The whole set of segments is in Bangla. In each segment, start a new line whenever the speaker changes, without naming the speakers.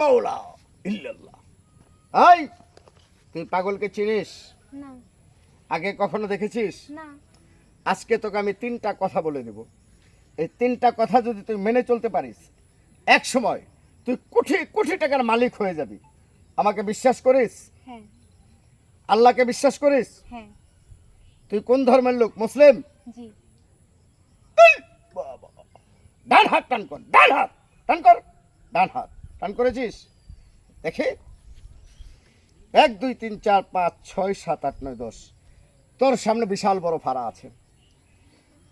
মাওলা ইল্লাল্লাহ এই তুই পাগলকে চিনিস না আগে কখনো দেখেছিস না আজকে তোকে আমি তিনটা কথা বলে দেব এই তিনটা কথা যদি তুই মেনে চলতে পারিস এক সময় তুই কোটি কোটি টাকার মালিক হয়ে যাবি আমাকে বিশ্বাস করিস হ্যাঁ আল্লাহকে বিশ্বাস করিস হ্যাঁ তুই কোন ধর্মের লোক মুসলিম জি ডান হাত টান কর ডান হাত টান কর ডান হাত পান করেছিস দেখে এক দুই তিন চার পাঁচ ছয় সাত আট নয় দশ তোর সামনে বিশাল বড় ফাড়া আছে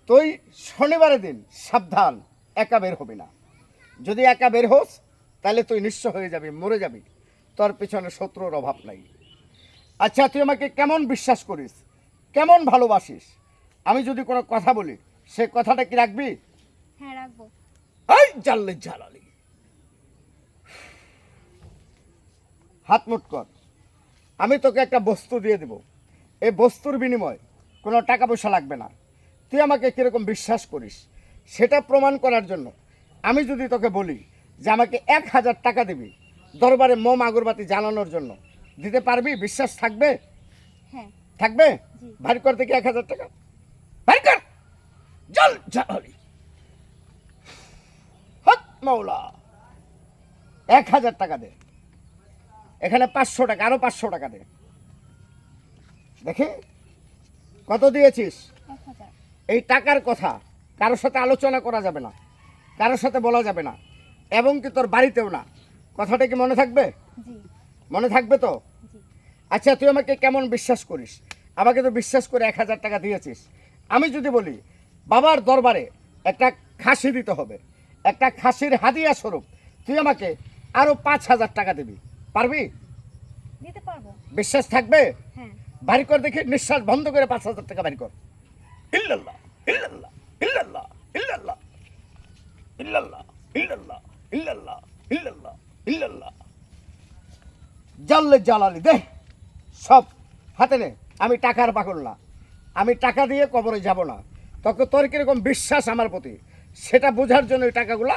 তুই শনিবারের দিন সাবধান একা বের হবি না যদি একা বের হোস তাহলে তুই নিঃস্ব হয়ে যাবি মরে যাবি তোর পিছনে শত্রুর অভাব নাই আচ্ছা তুই আমাকে কেমন বিশ্বাস করিস কেমন ভালোবাসিস আমি যদি কোনো কথা বলি সে কথাটা কি রাখবি হ্যাঁ রাখবো এই জানলে জ্বালালি হাত মুট কর আমি তোকে একটা বস্তু দিয়ে দেব এই বস্তুর বিনিময় কোনো টাকা পয়সা লাগবে না তুই আমাকে কীরকম বিশ্বাস করিস সেটা প্রমাণ করার জন্য আমি যদি তোকে বলি যে আমাকে এক হাজার টাকা দিবি দরবারে মোম আগরবাতি জানানোর জন্য দিতে পারবি বিশ্বাস থাকবে হ্যাঁ থাকবে ভারি কর থেকে এক হাজার টাকা ভারি কর জল জল মৌলা এক হাজার টাকা দে এখানে পাঁচশো টাকা আরো পাঁচশো টাকা দে দেখি কত দিয়েছিস এই টাকার কথা কারোর সাথে আলোচনা করা যাবে না কারোর সাথে বলা যাবে না এবং কি তোর বাড়িতেও না কথাটা কি মনে থাকবে মনে থাকবে তো আচ্ছা তুই আমাকে কেমন বিশ্বাস করিস আমাকে তো বিশ্বাস করে এক হাজার টাকা দিয়েছিস আমি যদি বলি বাবার দরবারে একটা খাসি দিতে হবে একটা খাসির হাদিয়া স্বরূপ তুই আমাকে আরও পাঁচ হাজার টাকা দিবি পারবি দিতে পারবো বিশ্বাস থাকবে হ্যাঁ বাড়ি কর দেখি নিঃশ্বাস বন্ধ করে পাঁচ হাজার টাকা বাড়ি কর ইল্লাল্লাহ ইল্লাল্লাহ ইল্লাল্লাহ ইল্লাল্লাহ ইল্লাল্লাহ ইল্লাল্লাহ ইল্লাল্লাহ ইল্লাল্লাহ ইল্লাল্লাহ জাল্লে জালালি দে সব হাতে নে আমি টাকার পাকল না আমি টাকা দিয়ে কবরে যাব না তোকে তোর কিরকম বিশ্বাস আমার প্রতি সেটা বোঝার জন্য এই টাকাগুলা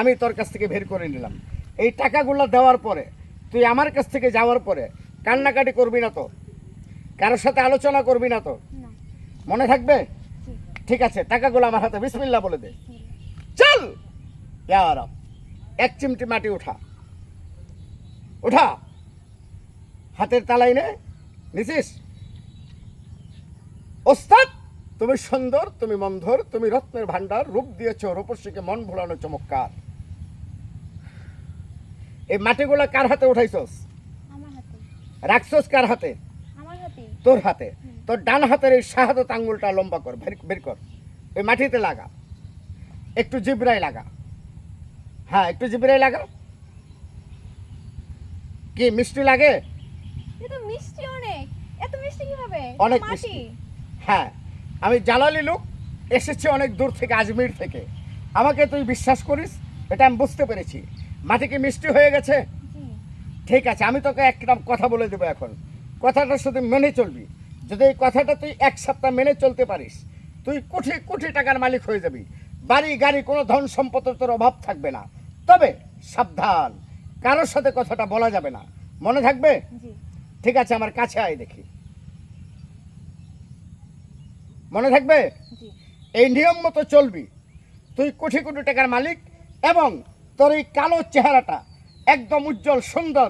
আমি তোর কাছ থেকে বের করে নিলাম এই টাকাগুলো দেওয়ার পরে তুই আমার কাছ থেকে যাওয়ার পরে কান্নাকাটি করবি না তো কারোর সাথে আলোচনা করবি না তো মনে থাকবে ঠিক আছে টাকাগুলো আমার হাতে বিসমিল্লা বলে দে চল এক চিমটি মাটি উঠা উঠা হাতের তালাই নে নিছিস ওস্তাদ তুমি সুন্দর তুমি মন্ধর তুমি রত্নের ভাণ্ডার রূপ দিয়েছ রূপশ্রীকে মন ভোলানো চমৎকার এই মাটিগুলো কার হাতে উঠাইছস রাখছস কার হাতে তোর হাতে তোর ডান হাতের এই শাহাদত আঙ্গুলটা লম্বা কর বের কর ওই মাটিতে লাগা একটু জিবরাই লাগা হ্যাঁ একটু জিবরাই লাগা কি মিষ্টি লাগে অনেক মিষ্টি হ্যাঁ আমি জালালি লোক এসেছি অনেক দূর থেকে আজমির থেকে আমাকে তুই বিশ্বাস করিস এটা আমি বুঝতে পেরেছি মাটি কি মিষ্টি হয়ে গেছে ঠিক আছে আমি তোকে একটা কথা বলে দেবো এখন কথাটা শুধু মেনে চলবি যদি এই কথাটা তুই এক সপ্তাহ মেনে চলতে পারিস তুই কোটি কোটি টাকার মালিক হয়ে যাবি বাড়ি গাড়ি কোনো ধন সম্পদের তোর অভাব থাকবে না তবে সাবধান কারোর সাথে কথাটা বলা যাবে না মনে থাকবে ঠিক আছে আমার কাছে আয় দেখি মনে থাকবে এই নিয়ম মতো চলবি তুই কোটি কোটি টাকার মালিক এবং তোর এই কালো চেহারাটা একদম উজ্জ্বল সুন্দর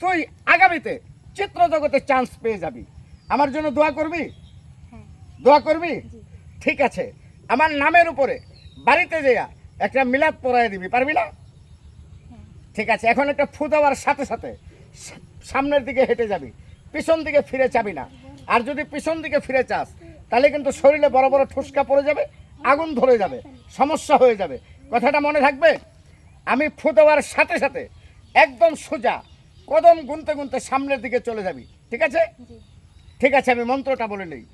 তুই আগামীতে চিত্র জগতে চান্স পেয়ে যাবি আমার জন্য দোয়া করবি হ্যাঁ। দোয়া করবি ঠিক আছে আমার নামের উপরে বাড়িতে যেয়া একটা মিলাদ পড়ায় দিবি পারবি না হ্যাঁ। ঠিক আছে এখন একটা ফু দেওয়ার সাথে সাথে সামনের দিকে হেঁটে যাবি পিছন দিকে ফিরে চাবি না আর যদি পিছন দিকে ফিরে চাস তাহলে কিন্তু শরীরে বড় বড় ঠুসকা পড়ে যাবে আগুন ধরে যাবে সমস্যা হয়ে যাবে কথাটা মনে থাকবে আমি ফু দেওয়ার সাথে সাথে একদম সোজা কদম গুনতে গুনতে সামনের দিকে চলে যাবি ঠিক আছে ঠিক আছে আমি মন্ত্রটা বলে নিই